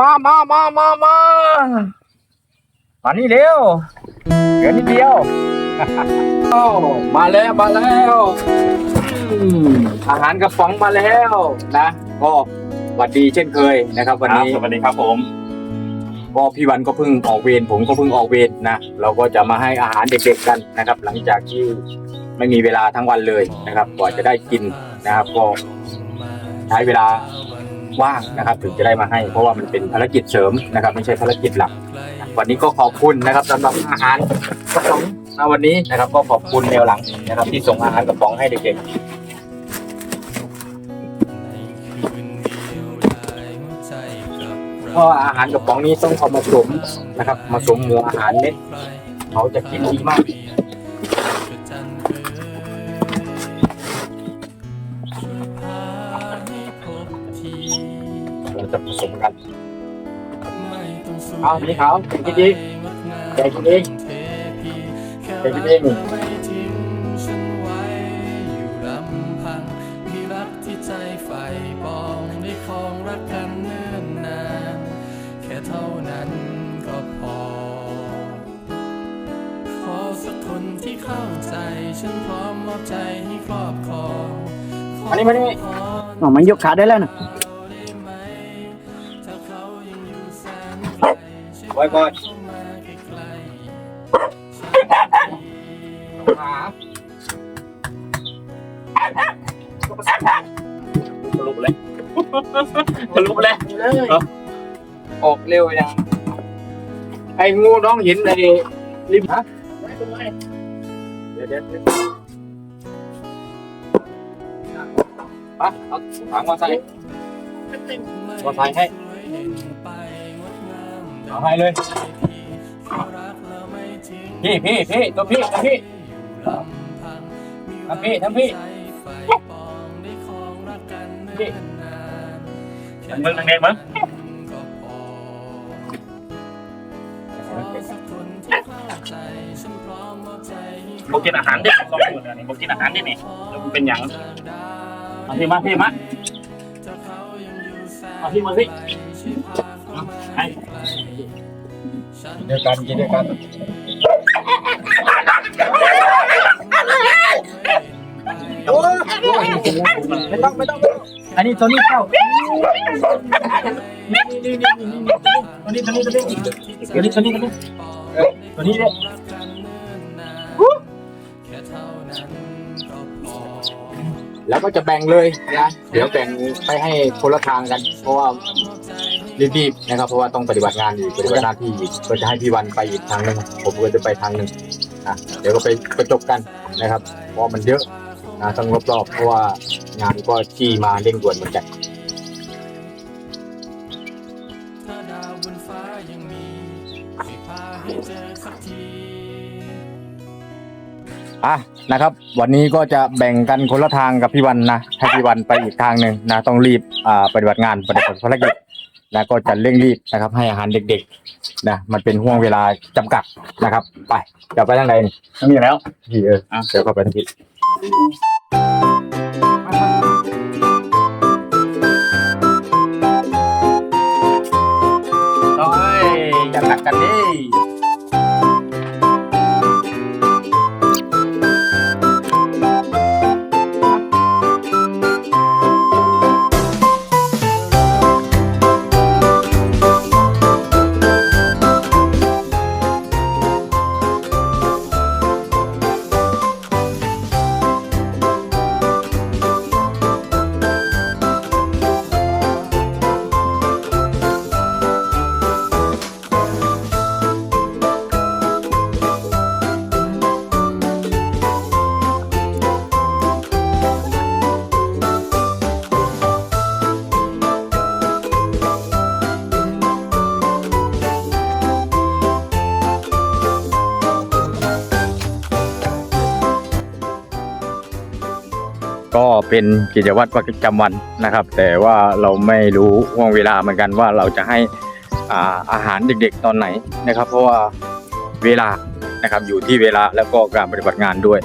มามามามามามานี่เร็วเดี๋ยวนิดเดียวอ้าวมาแล้วมาแล้วอืมอาหารกระป๋องมาแล้วนะก็สวัสดีเช่นเคยนะครับ วันนี้ สวัสดีครับผมก็พี่วันก็เพิ่งออกเวรผมก็เพิ่งออกเวรนะเราก็จะมาให้อาหารเด็กๆกันนะครับ หลังจากที่ไม่มีเวลาทั้งวันเลยนะครับกว่าจะได้กินนะครับ ก็ใช้เวลา ว่างนะครับ ถึงจะได้มาให้ เพราะว่ามันเป็นภารกิจเสริมนะครับ ไม่ใช่ภารกิจหลัก วันนี้ก็ขอบคุณนะครับสำหรับอาหารกระป๋องในวันนี้นะครับ ก็ขอบคุณแนวหลังนะครับ ที่ส่งอาหารกระป๋องให้เด็กๆเพราะว่าอาหารกระป๋องนี้ต้องเอามาสวมนะครับ มาสวมหมูอาหารเม็ดเขาจะกินดีมาก เอานี่เขากินกินดีแกกินเองแกกินเองใจใฝ่ปองได้ครองรักกันเนิ่นนานแค่เท่านั้นก็พอ ขอสักคนที่เข้าใจ ฉันพร้อมมอบใจให้ครอบครองขมานี่มานี่อ๋อมันยกขาได้แล้วนะ อ้งูน้องเห็นในริมฮะเดี๋ยวเดี๋ยวเดี๋ยวไปเอาถังมาใส่มาใส่ให้เอาให้เลยพี่พี่พี่ตัวพี่ตัวพี่ทั้งพี่ทั้งพี่พี่มึงทางเด็กมั้ง บอกกินอาหารดิสองคนอันนี้บอกกินอาหารดินี่แล้วมันเป็นอย่างมาพี่มาพี่มามาพี่มาสิไอ้เดียวกันกินเดียวกันไม่ต้องไม่ต้องอันนี้ตัวนี้เข้านี่นี่นี่นี่ตัวนี้ตัวนี้ตัวนี้ตัวนี้ตัวนี้ ตัวนี้เออตัวนี้เนี่ยแล้วก็จะแบ่งเลยนะเดี๋ยวแบ่งไปให้คนละทางกัน เพราะว่ารีบๆนะครับ เพราะว่าต้องปฏิบัติงานอีกปฏิบัติหน้าที่อีกก็จะให้พี่วันไปอีกทางหนึ่งผมก็จะไปทางหนึ่งอะเดี๋ยวก็ไปประจบกันนะครับ เพราะมันเยอะนะต้องรอบๆเพราะว่างานก็จี้มาเร่งด่วนเหมือนกัน อะนะครับ วันนี้ก็จะแบ่งกันคนละทางกับพี่วันนะให้พี่วันไปอีกทางหนึ่งนะต้องรีบอ่าปฏิบัติงานปฏิบัติภารกิจนะก็จะเร่งรีบนะครับ ให้อาหารเด็กๆนะมันเป็นห่วงเวลาจำกัดนะครับ ไปเดี๋ยวไปทางไหนนี่ไม่มีแล้วพี่เอออะ เดี๋ยวเข้าไปทางพี่โอ้ยอย่าหนักกันดิ เป็นกิจวัตรประจำวันนะครับ แต่ว่าเราไม่รู้ห่วงเวลาเหมือนกันว่าเราจะให้อาอาหารเด็กๆตอนไหนนะครับ เพราะว่าเวลานะครับอยู่ที่เวลาแล้วก็การปฏิบัติงานด้วย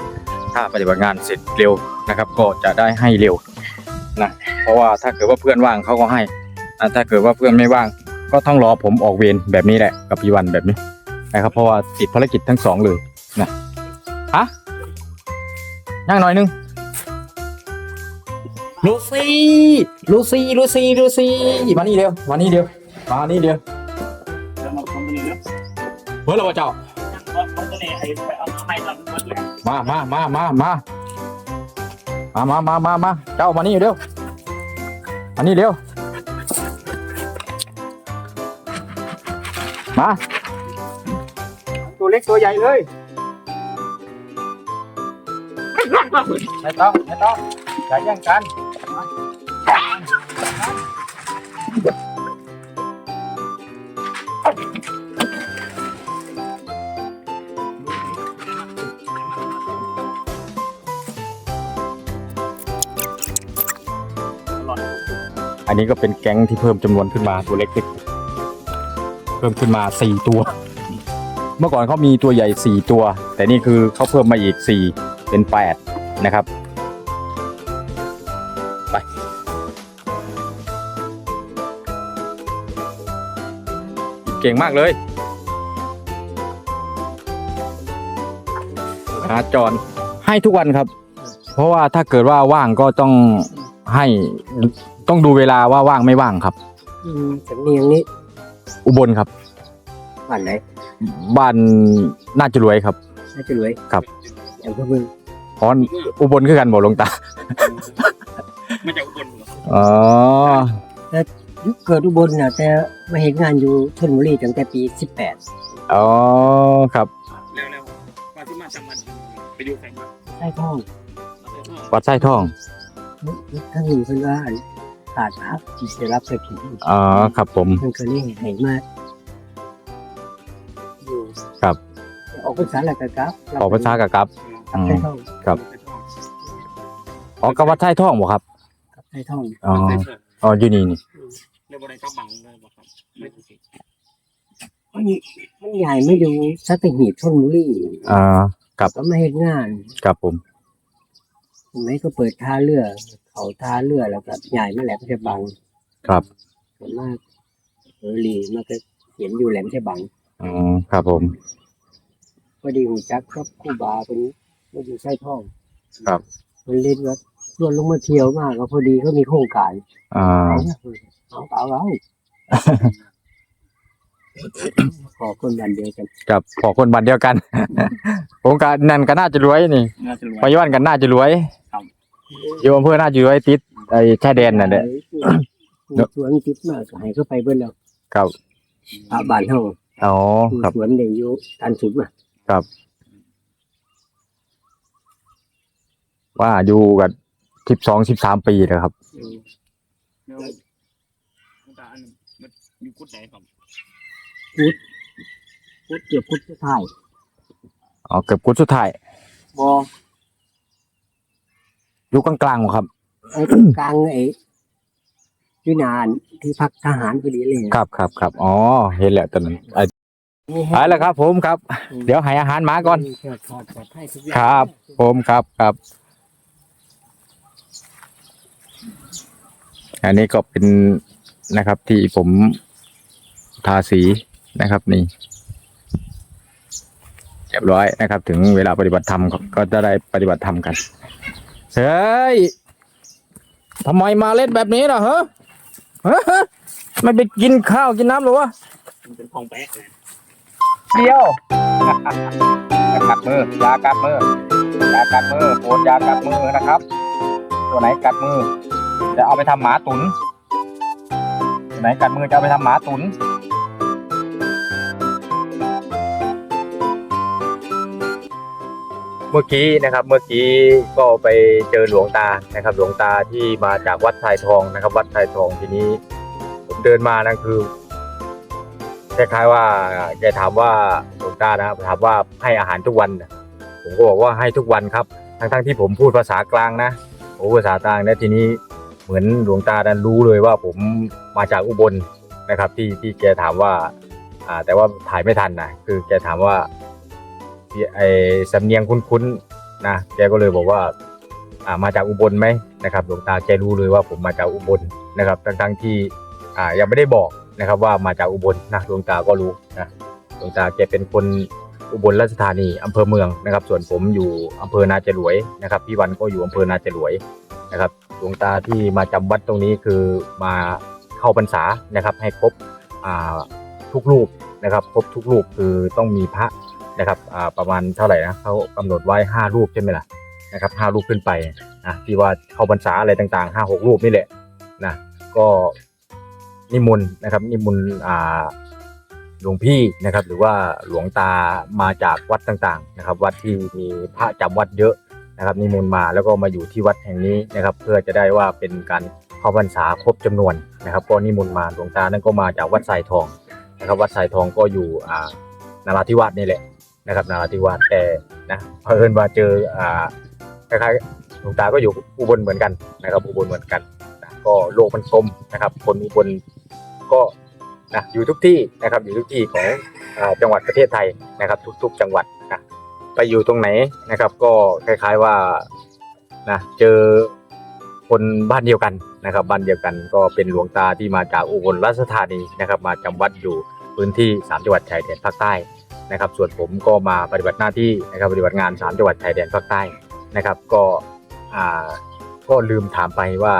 ถ้าปฏิบัติงานเสร็จเร็วนะครับ ก็จะได้ให้เร็วนะเพราะว่าถ้าเกิดว่าเพื่อนว่างเขาก็ให้อ่าถ้าเกิดว่าเพื่อนไม่ว่าง ก็ต้องรอผมออกเวรแบบนี้แหละกับพี่วันแบบนี้นะครับ เพราะว่าติดภารกิจทั้งสองเลยนะฮะย่างหน่อยนึง ลูซี่ลูซี่ลูซี่ลูซี่มานี่เดียวมานี่เดียวมานี่เดียวแล้วมาทำตัวนี้เนาะเฮ้ยเราเจ้าเอาตัวนี้ไอ้ไปเอามาให้เราหมดเลยมามามามามามามามามามาเจ้ามานี่เร็วมานี่เร็วมา ตัวเล็กตัวใหญ่เลยไม่ต้องไม่ต้องอย่าแย่งกัน อันนี้ก็เป็นแก๊งที่เพิ่มจำนวนขึ้นมาตัวเล็กๆเพิ่มขึ้นมาสี่ตัว เมื่อก่อนเขามีตัวใหญ่สี่ตัว แต่นี่คือเขาเพิ่มมาอีกสี่เป็นแปดนะครับ เก่งมากเลยหาจรให้ทุกวันครับ เพราะว่าถ้าเกิดว่าว่างก็ต้องให้ต้องดูเวลาว่าว่างไม่ว่างครับ อืมสำเนียงนี้อุบลครับ บ้านไหนบ้านน่าจะรวยครับ น่าจะรวยครับ อย่างพวกมึงเพราะอุบลคือกันบอกหลวงตามาจากอุบลเหรออ๋อยุค เกิดอุบลน่ะแต่มาเห็นงานอยู่ชลบุรีตั้งแต่ปี 18อ๋อครับ แล้วแล้วมาที่มาจำมันไปดูใครมาใต้ท้องเอาไปพ่อวัดไส้ทองยุคทั้งหนึ่งเพิ่นว่าขาดพักที่จะรับสกินอ๋อครับผมเพิ่นก็เลยให้มาอยู่ครับ ออกภาษาแล้วก็กลับออกภาษากับกับกลับใต้ท้องครับไปพ่ออ๋อกับวัดไส้ทองบ่ครับกลับใต้ท้อง อ๋อไปเถอะอ๋ออยู่นี่นี่ เรียกว่าอะไรก็บังเลยบอกครับไม่ถูกสิมันมันใหญ่ไม่ดูสัตหีบชลบุรีอ่าก็มาเห็นงานครับผมตรงไหนก็เปิดท่าเรือ เขาท่าเรือแล้วก็ใหญ่มาแหลมฉบังครับส่วนมากเออหลีมันก็เห็นอยู่แหลมฉบังอ๋อครับผมพอดีหูจักครับครู่บาเป็นมันอยู่ใต้ท้องครับมันเล่นว่าชวนลงมาเที่ยวมากก็พอดีเขามีโครงการอ่าเอาเอาเอาขอคนบันเดียวกันกับขอคนบันเดียวกัน ผมก็นั่นก็น่าจะรวยนี่น่าจะรวย พยวันกันน่าจะรวยครับ อยู่อำเภอน่าจะรวยติดไอ้ชายแดนนั่นแหละมีสวนจิตมากก็ให้เขาไปเบิ่นแล้วครับพาบ้านเฮาอ๋อมีครับสวนได้อยู่การสุดมาว่าอยู่กับสิบสองสิบสามปีเลยครับ แล้วคุณตาอันนั้นมัน อยู่กุดไหนครับพุทธเกือบพุทธสุดท้ายอ๋อเกือบกุดสุดท้ายบ่อยู่กลางๆบ่ครับไอ้ตรงกลางไอ้ที่นานที่พักทหารพอดีเลยครับครับครับอ๋อเห็นแล้วตอนนั้นไอ้นี่ไปแล้วครับ ผมครับ เดี๋ยวให้อาหารหมาก่อนเชิดทอดปลอดภัยทุกอย่างครับ ผมครับครับ อันนี้ก็เป็นนะครับที่ผมทาสีนะครับนี่เรียบร้อยนะครับ ถึงเวลาปฏิบัติธรรมก็จะได้ปฏิบัติธรรมกันเฮ้ยทำไมมาเล่นแบบนี้ล่ะฮะฮะฮะไม่ไปกินข้าวกินน้ำหรอวะมันเป็นของแป๊ะเดียวกัดมือยากัดมือยากัดมือโปรดยากัดมือนะครับ ตัวไหนกัดมือจะเอาไปทำหมาตุนตัวไหนกัดมือจะเอาไปทำหมาตุน เมื่อกี้นะครับเมื่อกี้ก็ไปเจอหลวงตานะครับ หลวงตาที่มาจากวัดทายทองนะครับ วัดทายทองทีนี้ผมเดินมานั่นคือคล้ายๆว่าแกถามว่าหลวงตานะครับถามว่าให้อาหารทุกวัน ผมก็บอกว่าให้ทุกวันครับ ทั้งๆที่ผมพูดภาษากลางนะโอ้ภาษากลางแล้ทีนี้เหมือนหลวงตาดันรู้เลยว่าผมมาจากอุบลนะครับ ที่ที่แกถามว่า อ่าแต่ว่าถ่ายไม่ทันนะคือแกถามว่า ไอสำเนียงคุ้นๆนะแกก็เลยบอกว่าอ่ามาจากอุบลไหมนะครับหลวงตาแกรู้เลยว่าผมมาจากอุบลนะครับทั้งๆที่อ่ายังไม่ได้บอกนะครับว่ามาจากอุบลนะดวงตาก็รู้นะดวงตาแกเป็นคนอุบลราชธานีอำเภอเมืองนะครับ ส่วนผมอยู่อำเภอนาจรวยนะครับพี่วันก็อยู่อำเภอนาจรวยนะครับดวงตาที่มาจำวัดตรงนี้คือมาเข้าพรรษานะครับ ให้ครบทุกรูปนะครับ ครบทุกรูปคือต้องมีพระ นะครับอ่าประมาณเท่าไหร่นะเขากำหนดไว้ห้ารูปใช่ไหมล่ะนะครับห้ารูปขึ้นไปนะที่ว่าเข้าพรรษาอะไรต่างๆห้าหกรูปนี่แหละนะก็นิมนต์นะครับนิมนต์อ่าหลวงพี่นะครับ หรือว่าหลวงตามาจากวัดต่างๆนะครับ วัดที่มีพระจำวัดเยอะนะครับ นิมนต์มาแล้วก็มาอยู่ที่วัดแห่งนี้นะครับ เพื่อจะได้ว่าเป็นการเข้าพรรษาครบจำนวนนะครับ ก็นิมนต์มาหลวงตานั่นก็มาจากวัดสายทองนะครับ วัดสายทองก็อยู่อ่านราธิวาสนี่แหละ นะครับนาราธิวาสแต่นะเพิ่นมาเจออ่าคล้ายๆหลวงตาก็อยู่อุบลเหมือนกันนะครับอุบลเหมือนกันนะก็โลกมันกลมนะครับ คนอุบลก็นะอยู่ทุกที่นะครับอยู่ทุกที่ของอ่าจังหวัดประเทศไทยนะครับ ทุก ๆ จังหวัดนะไปอยู่ตรงไหนนะครับ ก็คล้าย ๆว่านะเจอคนบ้านเดียวกันนะครับ บ้านเดียวกันก็เป็นหลวงตาที่มาจากอุบลราชธานีนะครับ มาจำวัดอยู่พื้นที่สามจังหวัดชายแดนภาคใต้ นะครับ ส่วนผมก็มาปฏิบัติหน้าที่นะครับปฏิบัติงานสามจังหวัดชายแดนภาคใต้นะครับ ก็อ่าก็ลืมถามไปว่า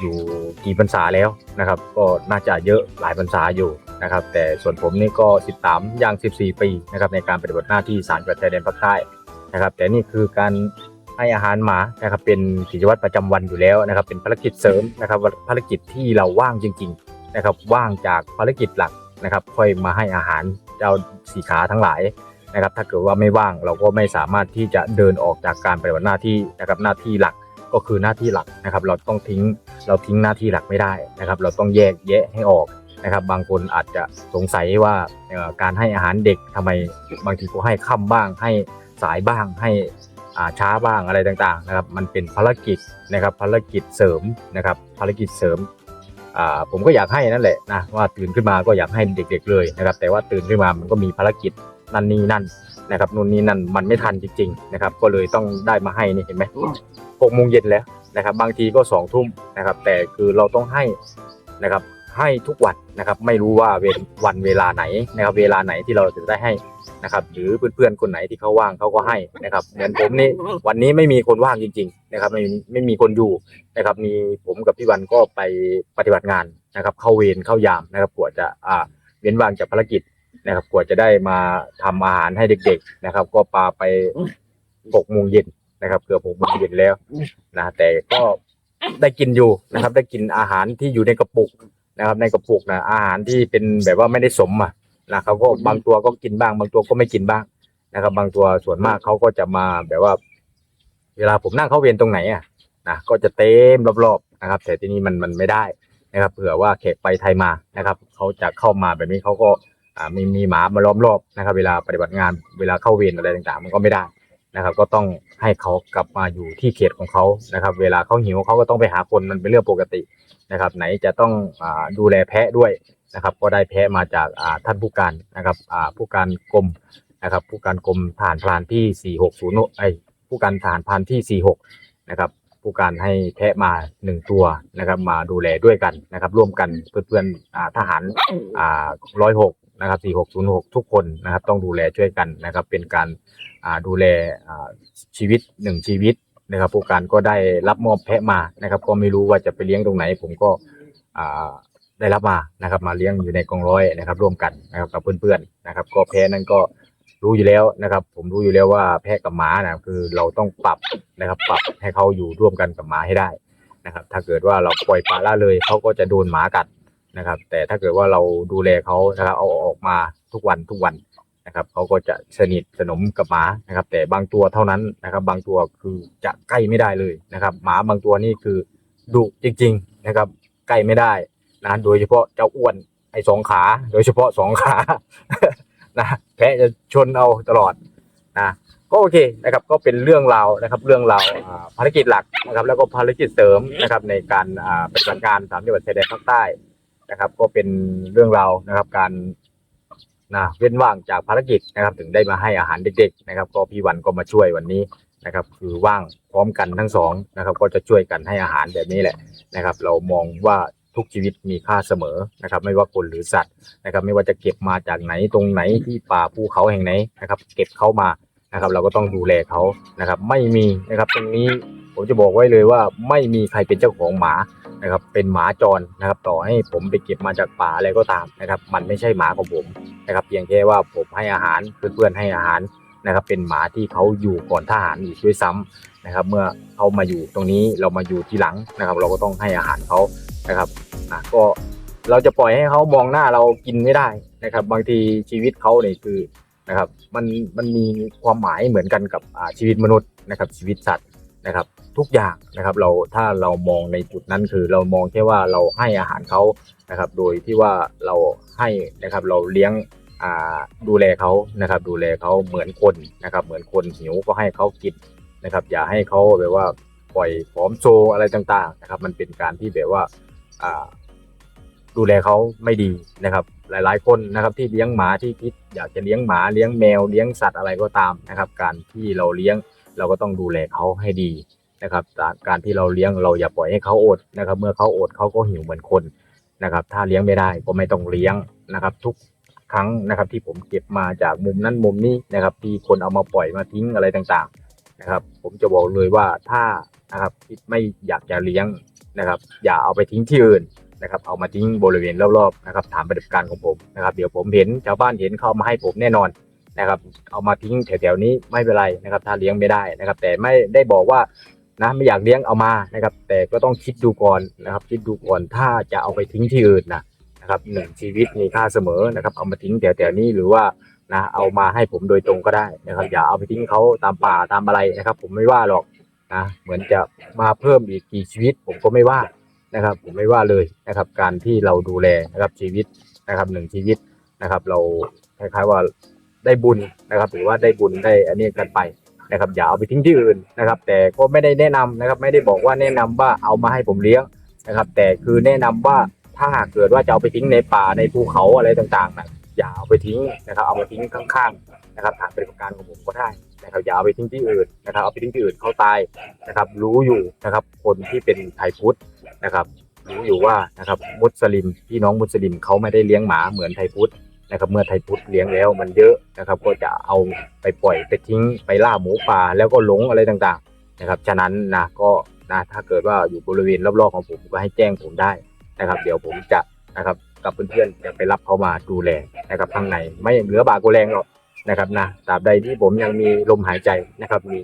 อยู่กี่พรรษาแล้วนะครับ ก็น่าจะเยอะหลายพรรษาอยู่นะครับ แต่ส่วนผมนี่ก็ 13ย่าง 14 ปีนะครับในการปฏิบัติหน้าที่สารจังหวัดชายแดนภาคใต้นะครับ แต่นี่คือการให้อาหารหมานะครับเป็นกิจวัตรประจำวันอยู่แล้วนะครับ เป็นภารกิจเสริมนะครับภารกิจที่เราว่างจริง ๆ นะครับ ว่างจากภารกิจหลักนะครับ ค่อยมาให้อาหาร เจ้าสีขาทั้งหลายนะครับ ถ้าเกิดว่าไม่ว่างเราก็ไม่สามารถที่จะเดินออกจากการปฏิบัติหน้าที่นะครับหน้าที่หลักก็คือหน้าที่หลักนะครับ เราต้องทิ้งเราทิ้งหน้าที่หลักไม่ได้นะครับ เราต้องแยกแยะให้ออกนะครับ บางคนอาจจะสงสัยว่าการให้อาหารเด็กทำไมบางทีก็ให้ค่ำบ้าง ให้สายบ้างให้ช้าบ้างอะไรต่างๆนะครับ มันเป็นภารกิจนะครับภารกิจเสริมนะครับภารกิจเสริม ผมก็อยากให้นั่นแหละนะว่าตื่นขึ้นมาก็อยากให้เด็ก ๆ เลยนะครับ แต่ว่าตื่นขึ้นมามันก็มีภารกิจนั่นนี่นั่นนะครับนู่นนี่นั่นมันไม่ทันจริง ๆ นะครับ ก็เลยต้องได้มาให้นี่เห็นไหมหกโมงเย็นแล้วนะครับ บางทีก็สองทุ่มนะครับ แต่คือเราต้องให้นะครับให้ทุกวันนะครับ ไม่รู้ว่าเวลวันเวลาไหนนะครับ เวลาไหนที่เราจะได้ให้ นะครับ หรือเพื่อนๆคนไหนที่เขาว่างเขาก็ให้นะครับเหมือนผมนี่วันนี้ไม่มีคนว่างจริง ๆ นะครับ ไม่ไม่มีคนอยู่นะครับ มีผมกับพี่วันก็ไปปฏิบัติงานนะครับ เข้าเวรเข้ายามนะครับกว่าจะอ่าเว้นว่างจากภารกิจนะครับกว่าจะได้มาทำอาหารให้เด็ก ๆนะครับ ก็ปาไปหกโมงเย็นนะครับ เกือบหกโมงเย็นแล้วนะแต่ก็ได้กินอยู่นะครับ ได้กินอาหารที่อยู่ในกระปุกนะครับ ในกระปุกนะอาหารที่เป็นแบบว่าไม่ได้สมอะ นะครับก็บางตัวก็กินบ้าง บางตัวก็ไม่กินบ้างนะครับ บางตัวส่วนมากเขาก็จะมาแบบว่า เวลาผมนั่งเข้าเวรตรงไหนอะนะก็จะเต็มรอบๆนะครับ แต่ที่นี่มันมันไม่ได้นะครับ เผื่อว่าแขกไปไทยมานะครับเขาจะเข้ามาแบบนี้เขาก็อ่ามีมีหมามาล้อมรอบนะครับ เวลาปฏิบัติงานเวลาเข้าเวรอะไรต่างๆ มันก็ไม่ได้นะครับ ก็ต้องให้เขากลับมาอยู่ที่เขตของเขานะครับ เวลาเขาหิวเขาก็ต้องไปหาคนมันเป็นเรื่องปกตินะครับ ไหนจะต้องอาดูแลแพะด้วย นะครับ ก็ได้แพะมาจากท่านผู้การนะครับผู้การกรมนะครับ ผู้การกรมฐานพรานที่ 460ไอผู้การฐานพรานที่ 46 นะครับ ผู้การให้แพะมาหนึ่งตัวนะครับ มาดูแลด้วยกันนะครับ ร่วมกันเพื่อนๆอ่าทหารอ่าร้อยหกนะครับ 4606 ทุกคนนะครับ ต้องดูแลช่วยกันนะครับ เป็นการาดูแลชีวิตหนึ่งชีวิตนะครับ ผู้การก็ได้รับมอบแพะมานะครับ ก็ไม่รู้ว่าจะไปเลี้ยงตรงไหน ผมก็ ได้รับมานะครับ มาเลี้ยงอยู่ในกองร้อยนะครับ ร่วมกันนะครับกับเพื่อนๆนะครับ ก็แพะนั้นก็รู้อยู่แล้วนะครับ ผมรู้อยู่แล้วว่าแพะกับหมานะคือเราต้องปรับนะครับ ปรับให้เขาอยู่ร่วมกันกับหมาให้ได้นะครับ ถ้าเกิดว่าเราปล่อยปละละเลยเขาก็จะโดนหมากัดนะครับ แต่ถ้าเกิดว่าเราดูแลเขานะครับเอาออกมาทุกวันทุกวันนะครับเขาก็จะสนิทสนมกับหมานะครับ แต่บางตัวเท่านั้นนะครับ บางตัวคือจะใกล้ไม่ได้เลยนะครับ หมาบางตัวนี่คือดุจริง ๆ นะครับ ใกล้ไม่ได้ นะโดยเฉพาะเจ้าอ้วนไอ้สองขา โดยเฉพาะสองขานะแพะจะชนเอาตลอดนะก็โอเคนะครับก็เป็นเรื่องราวนะครับเรื่องราวภารกิจหลักนะครับแล้วก็ภารกิจเสริมนะครับในการปฏิบัติการสามจังหวัดชายแดนภาคใต้นะครับ ก็เป็นเรื่องราวนะครับการนะเว้นว่างจากภารกิจนะครับ ถึงได้มาให้อาหารเด็กๆนะครับ ก็พี่วันก็มาช่วยวันนี้นะครับ คือว่างพร้อมกันทั้งสองนะครับ ก็จะช่วยกันให้อาหารแบบนี้แหละนะครับ เรามองว่า ทุกชีวิตมีค่าเสมอนะครับ ไม่ว่าคนหรือสัตว์นะครับ ไม่ว่าจะเก็บมาจากไหนตรงไหนที่ป่าภูเขาแห่งไหนนะครับ เก็บเขามานะครับ เราก็ต้องดูแลเขานะครับ ไม่มีนะครับ ตรงนี้ผมจะบอกไว้เลยว่าไม่มีใครเป็นเจ้าของหมานะครับ เป็นหมาจรนะครับ ต่อให้ผมไปเก็บมาจากป่าอะไรก็ตามนะครับ มันไม่ใช่หมาของผมนะครับเพียงแค่ว่าผมให้อาหารเพื่อนๆให้อาหารนะครับ เป็นหมาที่เขาอยู่ก่อนทหารอีกด้วยซ้ำ นะครับ เมื่อเขามาอยู่ตรงนี้เรามาอยู่ทีหลังนะครับ เราก็ต้องให้อาหารเขานะครับนะก็เราจะปล่อยให้เขามองหน้าเรากินไม่ได้นะครับ บางทีชีวิตเขาเนี่ยคือนะครับ มันมันมีความหมายเหมือนกันกับชีวิตมนุษย์นะครับ ชีวิตสัตว์นะครับ ทุกอย่างนะครับ เราถ้าเรามองในจุดนั้นคือเรามองแค่ว่าเราให้อาหารเขานะครับ โดยที่ว่าเราให้นะครับเราเลี้ยงดูแลเขานะครับ ดูแลเขาเหมือนคนนะครับ เหมือนคนหิวก็ให้เขากิน นะครับ อย่าให้เขาแบบว่าปล่อยผอมโซอะไรต่างๆนะครับ มันเป็นการที่แบบว่าอ่าดูแลเขาไม่ดีนะครับ หลายๆ คนนะครับที่เลี้ยงหมาที่คิดอยากจะเลี้ยงหมาเลี้ยงแมวเลี้ยงสัตว์อะไรก็ตามนะครับ การที่เราเลี้ยงเราก็ต้องดูแลเขาให้ดีนะครับ การที่เราเลี้ยงเราอย่าปล่อยให้เขาอดนะครับ เมื่อเขาอดเขาก็หิวเหมือนคนนะครับ ถ้าเลี้ยงไม่ได้ก็ไม่ต้องเลี้ยงนะครับ ทุกครั้งนะครับที่ผมเก็บมาจากมุมนั้นมุมนี้นะครับที่คนเอามาปล่อยมาทิ้งอะไรต่างๆ นะครับ ผมจะบอกเลยว่าถ้านะครับคิดไม่อยากจะเลี้ยงนะครับ อย่าเอาไปทิ้งที่อื่นนะครับ เอามาทิ้งบริเวณรอบๆนะครับฐานปฏิบัติการของผมนะครับ เดี๋ยวผมเห็นชาวบ้านเห็นเขาเอามาให้ผมแน่นอนนะครับ เอามาทิ้งแถวๆนี้ไม่เป็นไรนะครับ ถ้าเลี้ยงไม่ได้นะครับ แต่ไม่ได้บอกว่านะไม่อยากเลี้ยงเอามานะครับ แต่ก็ต้องคิดดูก่อนนะครับ คิดดูก่อนถ้าจะเอาไปทิ้งที่อื่นนะนะครับหนึ่งชีวิตมีค่าเสมอนะครับ เอามาทิ้งแถวๆนี้หรือว่า นะเอามาให้ผมโดยตรงก็ได้นะครับ อย่าเอาไปทิ้งเขาตามป่าตามอะไรนะครับ ผมไม่ว่าหรอกนะเหมือนจะมาเพิ่มอีกกี่ชีวิต ผมก็ไม่ว่านะครับ ผมไม่ว่าเลยนะครับ การที่เราดูแลนะครับชีวิตนะครับหนึ่งชีวิตนะครับ เราคล้ายๆว่าได้บุญนะครับ หรือว่าได้บุญได้อันนี้กันไปนะครับ อย่าเอาไปทิ้งที่อื่นนะครับ แต่ก็ไม่ได้แนะนำนะครับ ไม่ได้บอกว่าแนะนำว่าเอามาให้ผมเลี้ยงนะครับ แต่คือแนะนำว่าถ้าเกิดว่าจะเอาไปทิ้งในป่าในภูเขาอะไรต่างๆนะ อย่าเอาไปทิ้งนะครับเอามาทิ้งข้างๆนะครับฐานปฏิบัติการของผมก็ได้นะครับอย่าเอาไปทิ้งที่อื่นนะครับเอาไปทิ้งที่อื่นเขาตายนะครับ รู้อยู่นะครับ คนที่เป็นไทยพุทธนะครับรู้อยู่ว่านะครับมุสลิมพี่น้องมุสลิมเขาไม่ได้เลี้ยงหมาเหมือนไทยพุทธนะครับเมื่อไทยพุทธเลี้ยงแล้วมันเยอะนะครับ ก็จะเอาไปปล่อยไปทิ้งไปล่าหมูป่าแล้วก็หลงอะไรต่างๆนะครับฉะนั้นนะก็นะถ้าเกิดว่าอยู่บริเวณรอบๆของผมก็ให้แจ้งผมได้นะครับ เดี๋ยวผมจะนะครับ กับเพื่อนๆจะไปรับเขามาดูแลนะครับข้างในไม่เหลือบากกูแรงหรอกนะครับนะตราบใดที่ผมยังมีลมหายใจนะครับ มี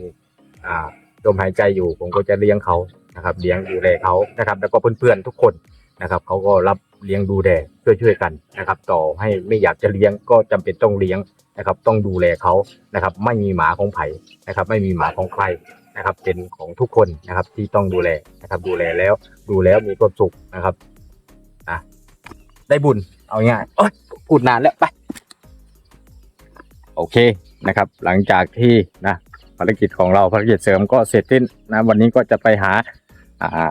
อ่าลมหายใจอยู่ผมก็จะเลี้ยงเขานะครับ เลี้ยงดูแลเขานะครับ แล้วก็เพื่อนๆทุกคนนะครับเขาก็รับเลี้ยงดูแลช่วยๆกันนะครับ ต่อให้ไม่อยากจะเลี้ยงก็จำเป็นต้องเลี้ยงนะครับ ต้องดูแลเขานะครับ ไม่มีหมาของไผ่นะครับ ไม่มีหมาของใครนะครับ เป็นของทุกคนนะครับที่ต้องดูแลนะครับ ดูแลแล้วดูแล้วมีความสุขนะครับ ได้บุญเอาง่ายโอ๊ยพูดนานแล้วไป โอเคนะครับ หลังจากที่นะภารกิจของเราภารกิจเสริมก็เสร็จสิ้นนะวันนี้ก็จะไปหาอ่า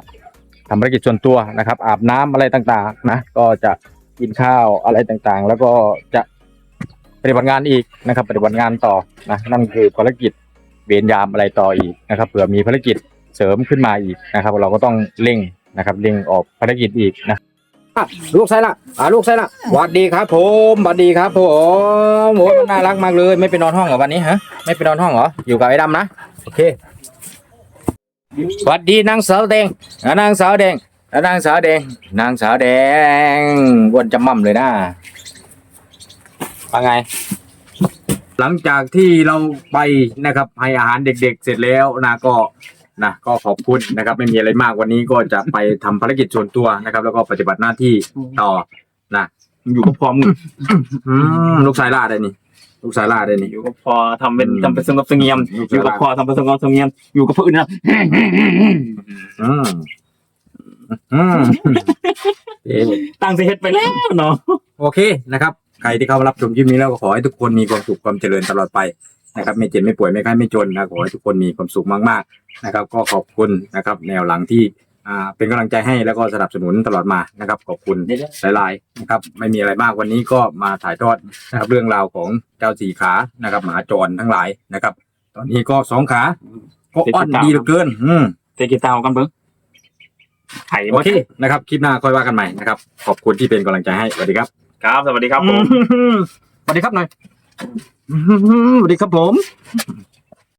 ทำภารกิจส่วนตัวนะครับ อาบน้ำอะไรต่างๆนะก็จะกินข้าวอะไรต่างๆ แล้วก็จะปฏิบัติงานอีกนะครับ ปฏิบัติงานต่อนะนั่นคือภารกิจเวรยามอะไรต่ออีกนะครับเผื่อมีภารกิจเสริมขึ้นมาอีกนะครับ เราก็ต้องเร่งนะครับเร่งออกภารกิจอีกนะ อะลูกไซละอ่าลูกไซละหวัดดีครับ ผมหวัดดีครับ ผมโหมันน่ารักมากเลย ไม่ไปนอนห้องเหรอวันนี้ฮะ ไม่ไปนอนห้องเหรออยู่กับไอ้ดำนะโอเคหวัดดีนางสาวแดงอะนางสาวแดงอะนางสาวแดง นางสาวแดงวนจำมั่มเลยนะว่าไง หลังจากที่เราไปนะครับให้อาหารเด็ก ๆ เสร็จแล้วนะก็ นะก็ขอบคุณนะครับ ไม่มีอะไรมากวันนี้ก็จะไปทำภารกิจส่วนตัวนะครับ แล้วก็ปฏิบัติหน้าที่ต่อนะอยู่กับพร้อมงอืมลูกสายล่าได้นี่ ลูกสายล่าได้นี่ อยู่กับพอทำเป็นอืม ทำเป็นสงบเสงี่ยมอยู่อยู่กับพอทำเป็นสงบเสงี่ยม อยู่กับผู้อื่นนะ อืมอืมเอ๊ะตั้งเสียเฮ็ดไปแล้วเนาะ โอเคนะครับใครที่เข้ามารับชมคลิปนี้แล้วก็ขอให้ทุกคนมีความสุขความเจริญตลอดไปนะครับไม่เจ็บไม่ป่วยไม่ไข้ไม่จนนะขอให้ทุกคนมีความสุขมากๆ นะครับ ก็ขอบคุณนะครับ แนวหลังที่อ่าเป็นกำลังใจให้แล้วก็สนับสนุนตลอดมานะครับ ขอบคุณหลายๆนะครับ ไม่มีอะไรมากวันนี้ก็มาถ่ายทอดนะครับเรื่องราวของเจ้าสี่ขานะครับหมาจรทั้งหลายนะครับ ตอนนี้ก็สองขาก็อ่อนดีเหลือเกิน อืมเตะกีตาร์กันเบิ้งไข่โอมาเคนะครับคลิปหน้าค่อยว่ากันใหม่นะครับ ขอบคุณที่เป็นกำลังใจให้สวัสดีครับ ครับ สวัสดีครับผม สวัสดีครับหน่อย สวัสดีครับผม